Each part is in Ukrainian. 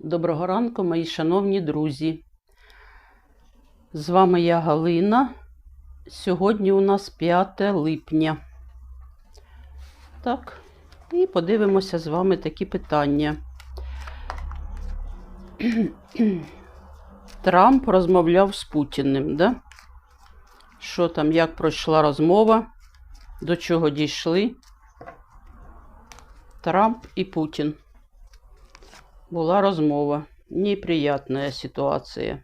Доброго ранку, мої шановні друзі. З вами я Галина. Сьогодні у нас 5 липня. Так, і подивимося з вами такі питання. Трамп розмовляв з Путіним, да? Що там, як пройшла розмова? До чого дійшли? Трамп і Путін. Була розмова. Неприятная ситуація.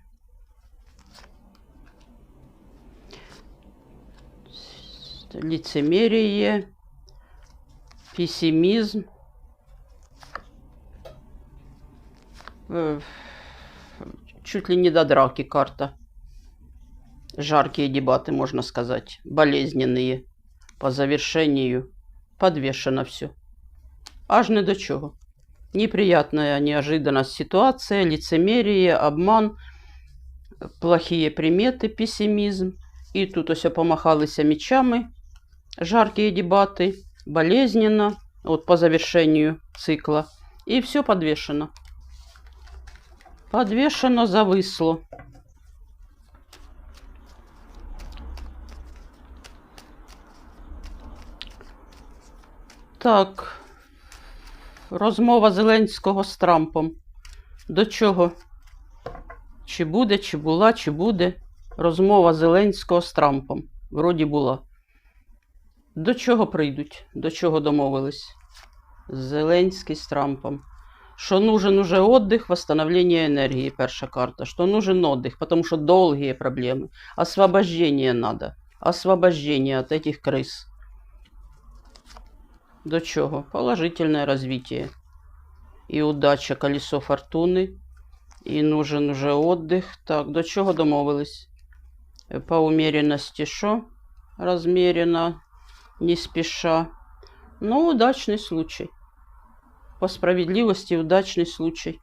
Лицемерие, пессимизм. Э, Чуть ли не до драки карта. Жаркие дебаты, можно сказать. Болезненные. По завершению подвешено все. Аж не до чого. Неприятная неожиданность ситуация, лицемерие, обман, плохие приметы, пессимизм. І тут ось помахалися мечами, жаркие дебаты, болезненно, вот по завершению цикла. И все подвешено. Подвешено, зависло. Так, розмова Зеленського з Трампом. До чого? Чи буде, чи була, чи буде розмова Зеленського з Трампом? Вроді була. До чого прийдуть? До чого домовились? Зеленський з Трампом. Что нужен уже отдых, восстановление энергии, перша карта. Что нужен отдых, потому что долгие проблемы. Освобождение надо. Освобождение от этих крыс. До чого? Положительное развитие. И удача, колесо фортуны. И нужен уже отдых. Так, до чого домовились? По умеренности що? Размеренно, не спеша. Ну, удачный случай. По справедливости удачный случай.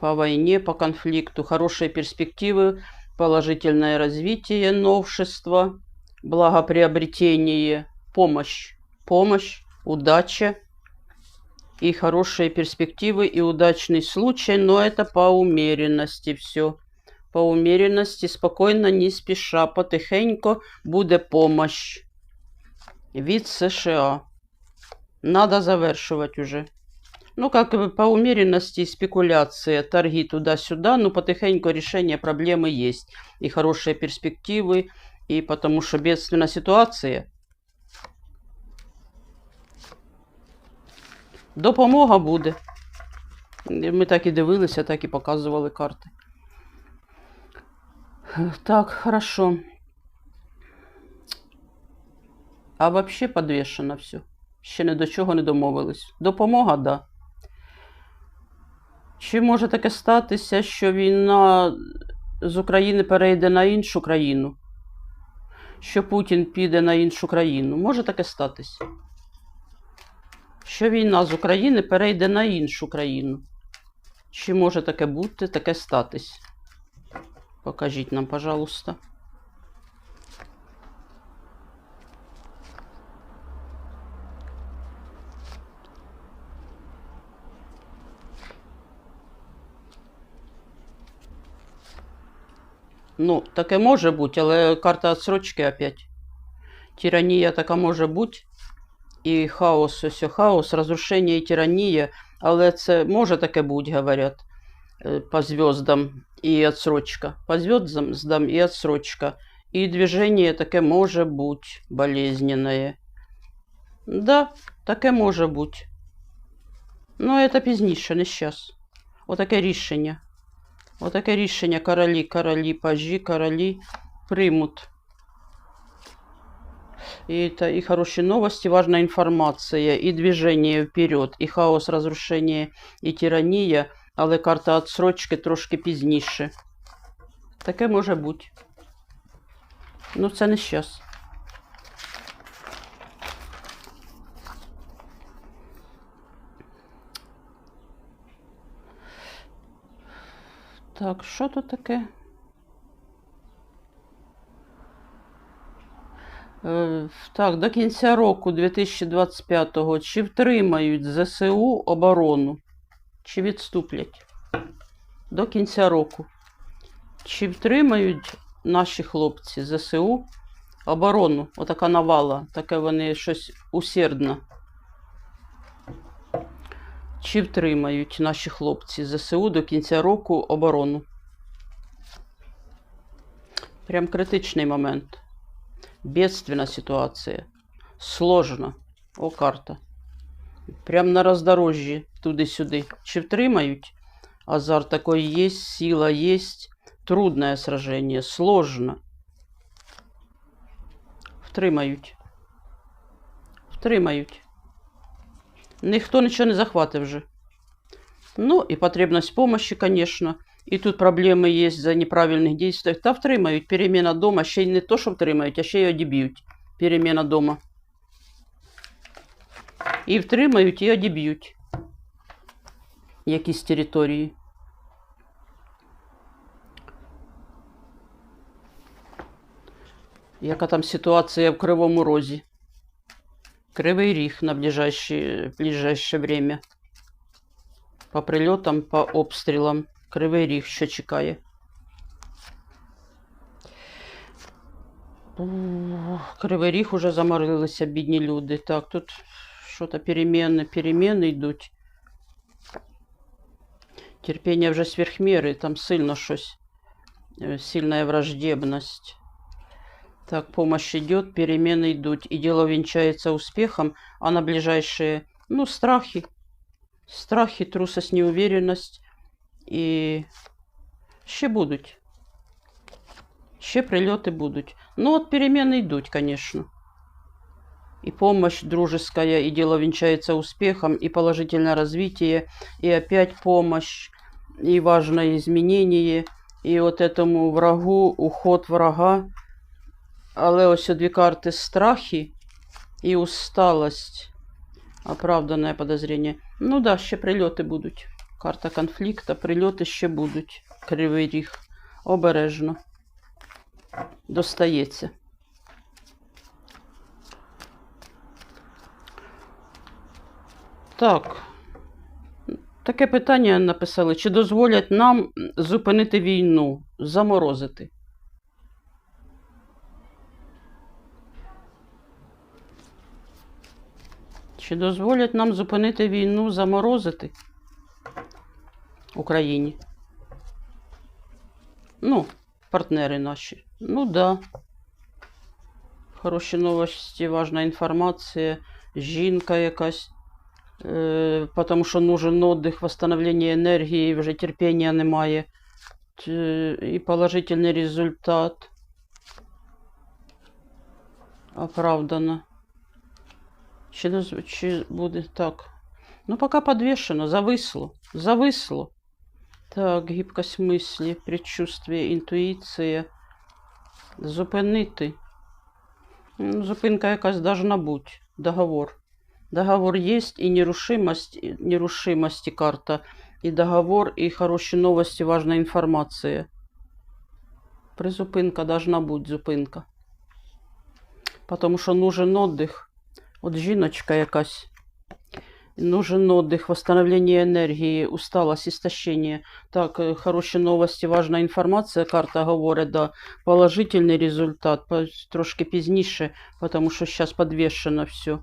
По войне, по конфликту. Хорошие перспективы, положительное развитие, новшество, благоприобретение, помощь. Помощь, удача и хорошие перспективы и удачный случай, но это по умеренности все. По умеренности, спокойно, не спеша, потихеньку буде помощь від США. Надо завершивать уже. Ну, как бы по умеренности спекуляции, торги туда-сюда, но потихоньку решение проблемы есть. И хорошие перспективы, и потому что бедственная ситуация. Допомога буде. Ми так і дивилися, так і показували карти. Так, хорошо. А вообще подвішено все. Ще ні до чого не домовились. Допомога, да. Чи може таке статися, що війна з України перейде на іншу країну? Що Путін піде на іншу країну? Може таке статися? Що війна з України перейде на іншу країну? Чи може таке бути, таке статись? Покажіть нам, пожалуйста. Ну, таке може бути, але карта відсрочки опять. Тиранія така може бути. І хаос, ось хаос, розрушення і тиранія. Але це може таке бути, говорять, е, по зв'яздам і відсрочка. По зв'яздам і відсрочка. І движення таке може бути болезненне. Да, таке може бути. Ну, це пізніше, не зараз. Отаке рішення. Отаке рішення королі, королі, пажі, королі приймуть. И это и хорошие новости, важная информация, и движение вперед, і хаос, разрушение, і тирания, але карта отсрочки трошки пізніше. Таке може бути. Ну, це не щас. Так, що тут таке? Е, Так, до кінця року 2025-го чи втримають ЗСУ оборону, чи відступлять? До кінця року. Чи втримають наші хлопці ЗСУ оборону? Отака навала, таке вони щось усердно. Чи втримають наші хлопці ЗСУ до кінця року оборону? Прям критичний момент. Бедственна ситуація. Сложно. О, карта. Прям на роздорожжі туди-сюди. Чи втримають? Азарт такой есть, сила есть. Трудное сражение, сложно. Втримають. Втримають. Ніхто нічого не захватив вже. Ну, і потребность помощи, конечно. І тут проблеми є за неправильних дій. Та втримають. Переміна дома ще й не то, що втримають, а ще й одіб'ють. Переміна дома. І втримають, і одіб'ють. Якісь території. Яка там ситуація в Кривому Розі? Кривий Ріг на ближайшее, ближайшее время. По прильотам, по обстрілам. Кривий Ріг що чекає. Ух, Кривий Ріг уже заморилися, бідні люди. Так, тут що-то переміни, переміни йдуть. Терпіння вже сверхміри, там сильно щось. э, Сильная враждебность. Так, помощь идет, перемены идут, и дело венчается успехом, а на ближайшие, ну, страхи, страхи, трусость, неуверенность, і ще будуть. Ще прильоти будуть. Ну, от перемены йдуть, конечно. И помощь дружеская, и дело венчается успехом, и положительное развитие, и опять помощь, и важное изменение, и вот этому врагу, уход врага. Але ось дві карти страхи і усталость. Оправдане подозрение. Ну да, ще прильоти будуть. Карта конфлікта, прильоти ще будуть. Кривий ріг. Обережно. Достається. Так. Таке питання написали. Чи дозволять нам зупинити війну, заморозити? Чи дозволять нам зупинити війну, заморозити Україні? Ну, партнери наші. Ну да. Хороші новості, важна інформація, жінка якась. Е, потому що нужен отдых, восстановление енергії, вже терпіння немає. Т- І положительний результат. Оправдано. Чи, доз- чи буде так? Ну, пока подвешено, зависло. Зависло. Так, гибкость мислі, предчувствие, інтуїція. Зупинити. Ну, Зупинка якась должна бути. Договор. Договор есть и нерушимость, и нерушимости карта. И договор, и хорошие новости, важная информация. Призупинка должна бути зупинка. Потому що нужен отдых. От жіночка якась. Нужен отдых, восстановление энергии, усталость, истощение. Так, э, хорошие новости, важная информация. Карта говорит, да, положительный результат. По- Трошки пізніше, потому что сейчас подвешено все.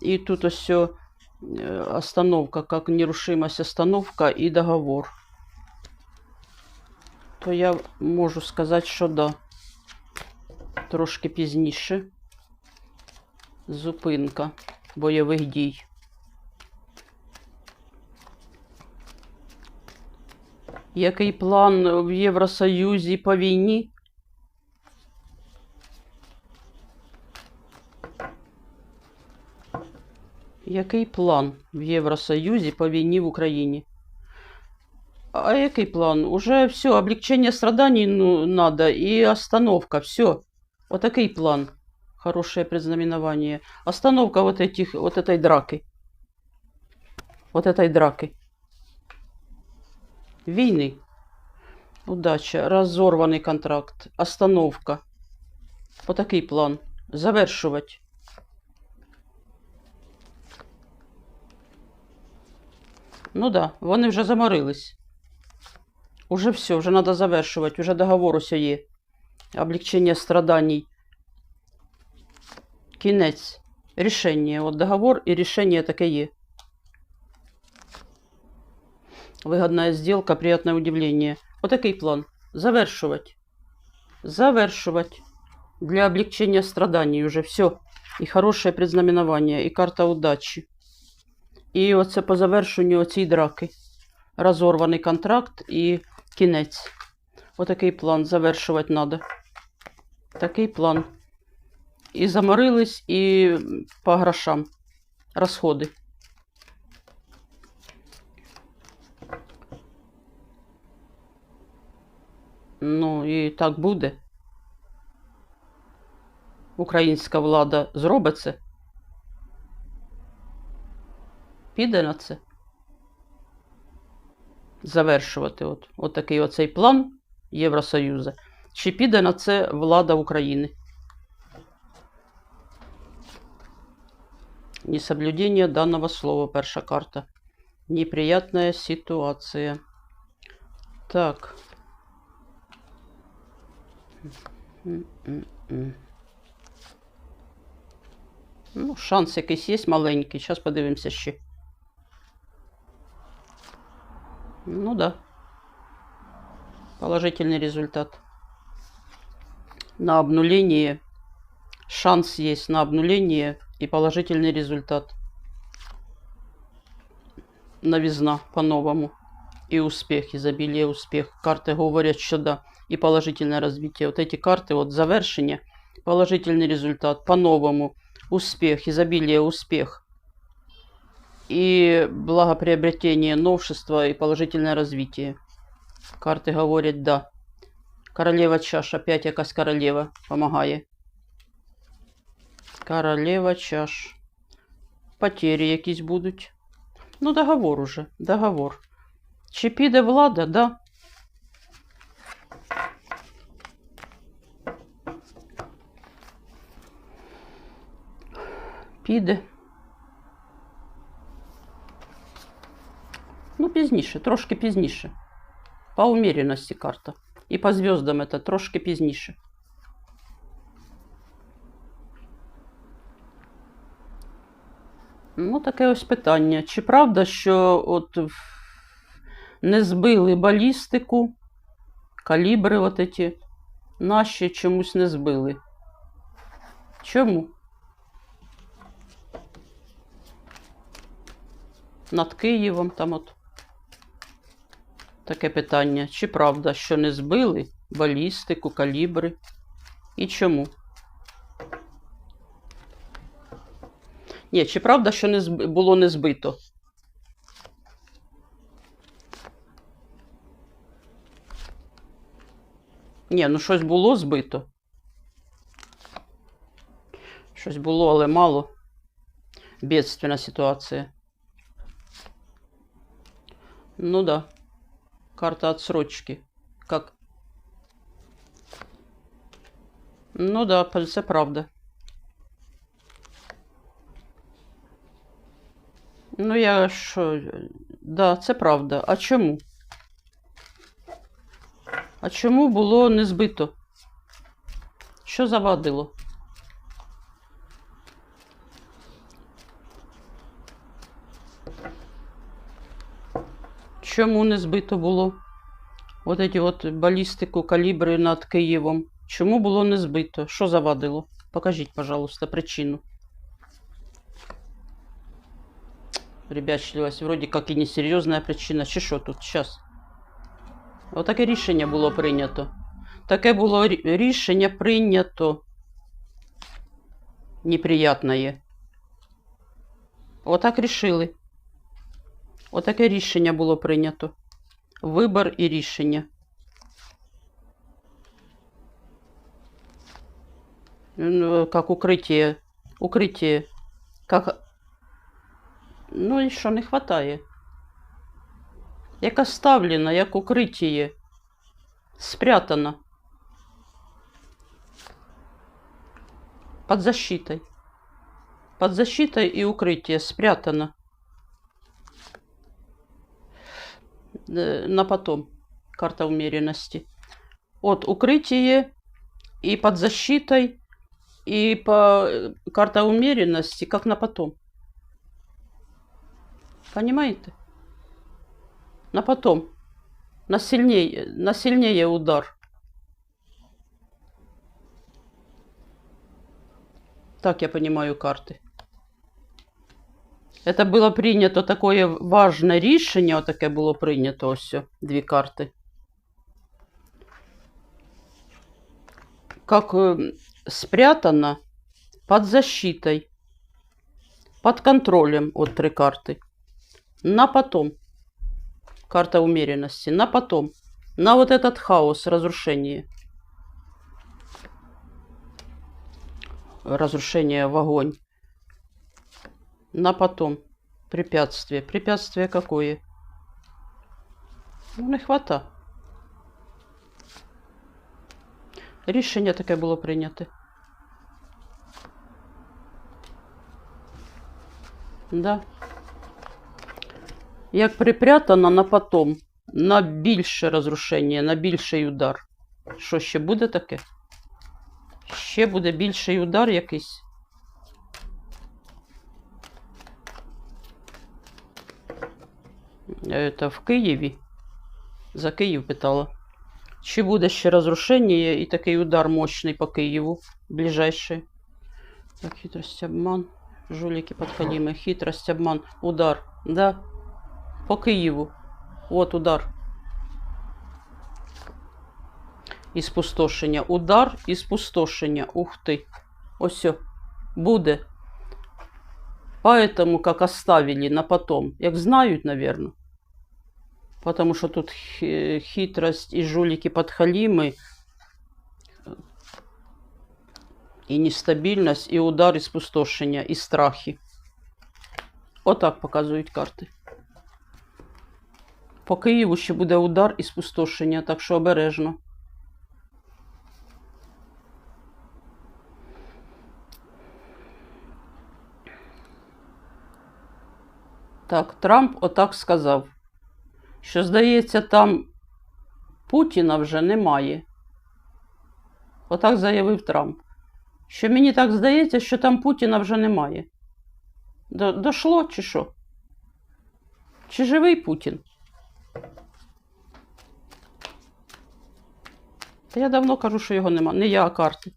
И тут все остановка, как нерушимость остановка и договор. То я можу сказати, що да. Трошки пізніше. Зупинка бойових дій. Який план в Євросоюзі по війні? Який план в Євросоюзі по війні в Україні? А який план? Уже все, облегчение страданий ну, надо и остановка, все. Вот такой план Хорошее предзнаменование. Остановка вот, этих, вот этой драки. Вот этой драки. Війни. Удача. Разорваний контракт. Остановка. Вот такий план. Завершувати. Ну да, вони вже заморились. Уже все, вже треба завершувати, вже договор усе є. Облегчення страданий. Кінець. Рішення. От договор і рішення таке є. Выгодная сделка, приятное удивление. Вот такий план. Завершувати. Завершувати. Для облегчения страданий уже все. І хороше предзнаменування, і карта удачі. І оце по завершенню цієї драки. Розорваний контракт і кінець. Отакий план завершувати треба. Такий план. І заморились, і по грошам. Розходи. Ну, і так буде. Українська влада зробить це. Піде на це. Завершувати от, от такий оцей план Євросоюзу. Чи піде на це влада України? Несоблюдение данного слова. Перша карта. Неприятная ситуация. Так. Ну, шанс якийсь є маленький. Зараз подивимося ще. Ну да. Положительный результат. На обнуление. Шанс есть на обнуление и положительный результат. Новизна по-новому. И успех, изобилие, успех. Карты говорят, что да. И положительное развитие. Вот эти карты, вот завершение, положительный результат по-новому. Успех, изобилие, успех. И благоприобретение, новшество и положительное развитие. Карты говорять да. Королева чаш, опять якась королева помагає. Королева чаш. Потері якісь будуть. Ну, договор уже, договор. Чи піде влада, да. Піде. Ну, пізніше, трошки пізніше. По умеренности карта. І по зв'язкам это трошки пізніше. Ну, таке ось питання. Чи правда, що от не збили балістику, калібри от эти, наші чомусь не збили? Чому? Над Києвом там от. Таке питання. Чи правда, що не збили балістику, калібри? І чому? Ні, чи правда, що не зби... було не збито? Ні, ну щось було збито. Щось було, але мало. Бедственна ситуація. Ну да. Карта отсрочки. Как? Ну да, це правда. Ну я що. Да, це правда. А чому? А чому було не збито? Що завадило? Чому не збито було? От эти от балістику, калібри над Києвом. Чому було не збито? Що завадило? Покажіть, пожалуйста, причину. Ребячливость, вроде как и несерйозна причина. Чи що тут? Щас. Отаке рішення було прийнято. Таке було рі- рішення прийнято. Неприятне. Отак рішили. Отаке рішення було прийнято. Вибор і рішення. Ну, Как укриття. Укриття. Как... ну і що не хватає? Як оставлено, як укриття. Спрятано. Под защитой. Под защитой и укрытие спрятано. На потом. Карта умеренности. От укрытие и под защитой, и по карта умеренности, как на потом. Понимаете? На потом. На сильнее, на сильнее удар. Так я понимаю карты. Это было прийнято такое важне рішення, отаке було прийнято ось, дві карти. Как э, спрятано под защитой, под контролем, вот три карты. На потом. Карта умеренности. На потом. На вот этот хаос, разрушение. Разрушение в огонь. На потом. Препятствие. Препятствие какое? Ну, не хвата. Рішення таке було прийнято. Да. Як припрятано на потом, на більше розрушення, на більший удар. Що ще буде таке? Ще буде більший удар якийсь. Это в Києві. За Київ питала. Чи буде ще розрушення і такий удар мощний по Києву ближайший? Так, хитрость, обман. Жулики подхалимы. Хитрость, обман. Удар. Да. По Києву. Вот удар. І спустошення. Удар і спустошення. Ух ти. Ось. о. Буде. Поэтому как оставили на потом. Як знають, наверное. Потому что тут хи- хитрость и жулики подхалимы, и нестабильность, и удар, и спустошення, і страхи. Отак показують карти. По Києву ще буде удар і спустошення, так що обережно. Так, Трамп отак сказав, що, здається, там Путіна вже немає. Отак заявив Трамп. Що мені так здається, що там Путіна вже немає. Дошло чи що? Чи живий Путін? Та я давно кажу, що його нема. Не я, а карти.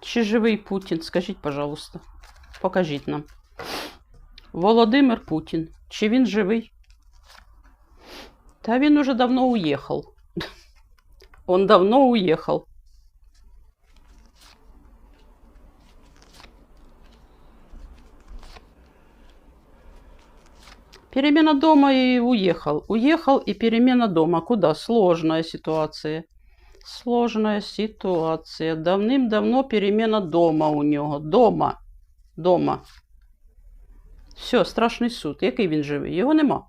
Чи живий Путін? Скажіть, пожалуйста. Покажіть нам. Володимир Путін. Чи він живий? Та він уже давно уїхав. Он давно уїхав. Перемена дома и уехал. Уехал и перемена дома. Куда? Сложная ситуация. Сложная ситуация. Давним-давно перемена дома у нього. Дома. Дома. Все, страшний суд. Який він живий? Його нема.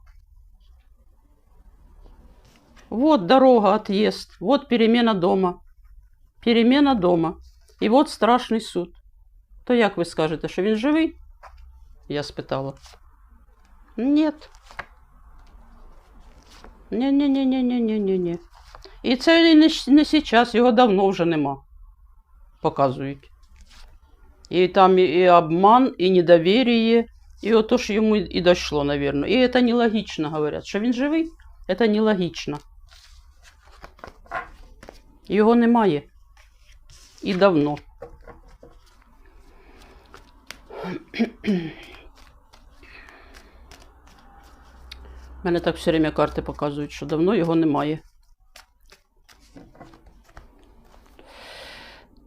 Вот дорога, отъезд. Вот перемена дома. Перемена дома. І от страшний суд. То як ви скажете, що він живий? Я спитала. Нет. Ні-ні-ні-ні-ні-ні-ні. І це не, не зараз, його давно вже нема. Показують. І там і, обман, і недоверие, і ото ж йому і дійшло, наверное. І це нелогічно, говорять. Що він живий? Це нелогічно. Його немає. І давно. Мене так все время карти показують, що давно його немає.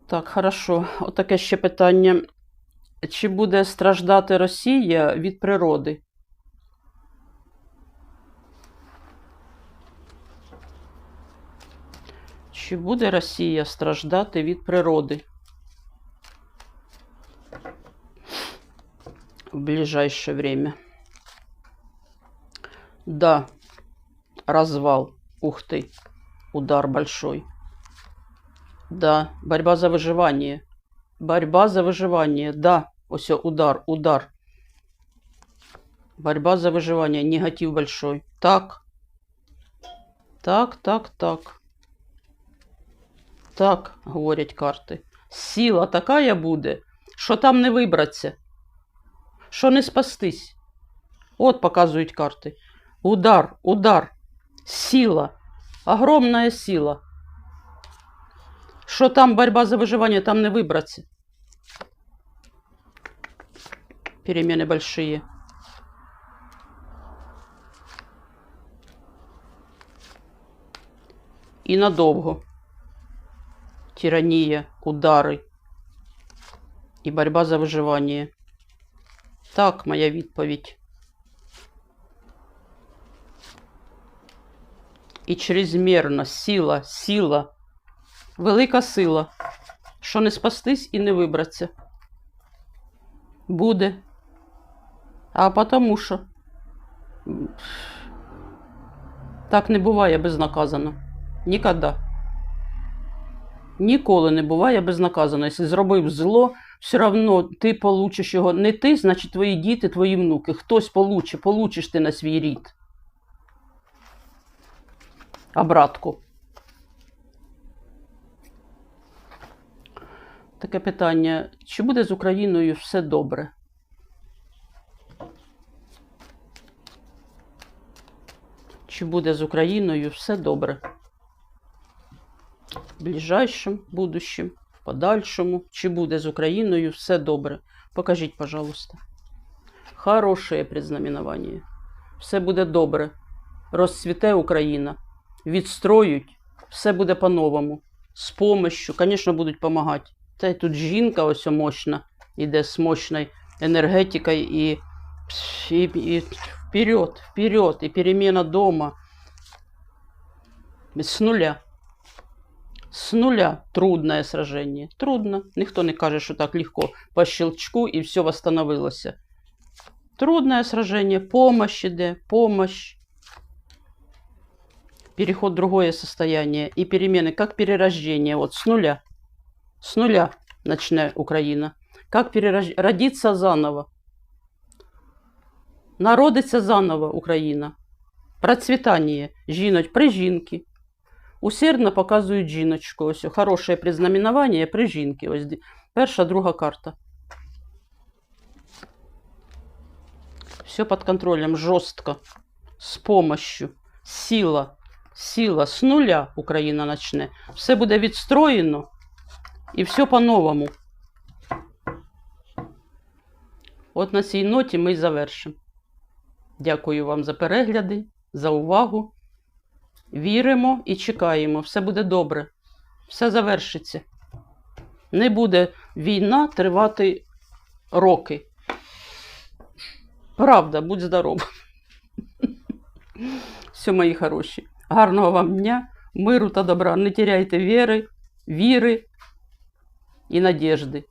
Так, хорошо. Отаке ще питання. Чи буде страждати Росія від природи? Чи буде Росія страждати від природи? В ближайшее время. Да, развал. Ух ты, удар большой. Да, борьба за выживание. Борьба за выживание. Да, ось удар, удар. Борьба за выживание. Негатив большой. Так. Так, так, так. Так, говорять карти. Сила така буде, що там не вибратися, що не спастись. От показують карти. Удар, удар, сила, огромная сила. Що там борьба за выживание, там не вибратися. Перемены большие. І надовго. Тиранія, удари і борьба за виживання. Так, моя відповідь. І чрезмірна сила, сила, велика сила, що не спастись і не вибратися. Буде. А потому що так не буває безнаказано. Ніколи. Ніколи не буває безнаказано. Якщо зробив зло, все одно ти получиш його. Не ти, значить твої діти, твої внуки. Хтось получи, получиш ти на свій рід. Обратку. Таке питання: чи буде з Україною все добре? Чи буде з Україною все добре? В ближайшем будущем, в подальшому, чи буде з Україною все добре? Покажіть, пожалуйста. Хорошее предзнаменование. Все буде добре. Розцвіте Україна. Відстроють, все буде по-новому. З помощью, звісно, будуть допомагати. Та й тут жінка ось мощна, іде з мощною енергетикою і, і, і вперед, вперед, і перемена дома. З нуля. С нуля трудное сражение. Трудно. Ніхто не каже, що так легко по щелчку і все восстановилося. Трудное сражение, помощь іде, помощь. Переход в другое состояние и перемены, как перерождение, вот с нуля. С нуля начне Украина. Как переродиться заново. Народиться заново Україна. Процвітання жіноч при жінки. Усердно показують жіночку. Ось хороше признаменування при жінки. Ось перша, друга карта. Все під контролем, жорстко, з помощью, сила, сила, з нуля Україна почне. Все буде відстроєно і все по-новому. От на цій ноті ми й завершимо. Дякую вам за перегляди, за увагу. Віримо і чекаємо. Все буде добре. Все завершиться. Не буде війна тривати роки. Правда, будь здоров. Все, мої хороші. Гарного вам дня, миру та добра. Не теряйте віри, віри і надіжди.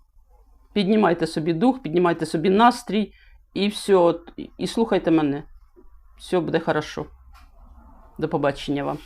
Піднімайте собі дух, піднімайте собі настрій і все. І слухайте мене. Все буде хорошо. До побачення вам.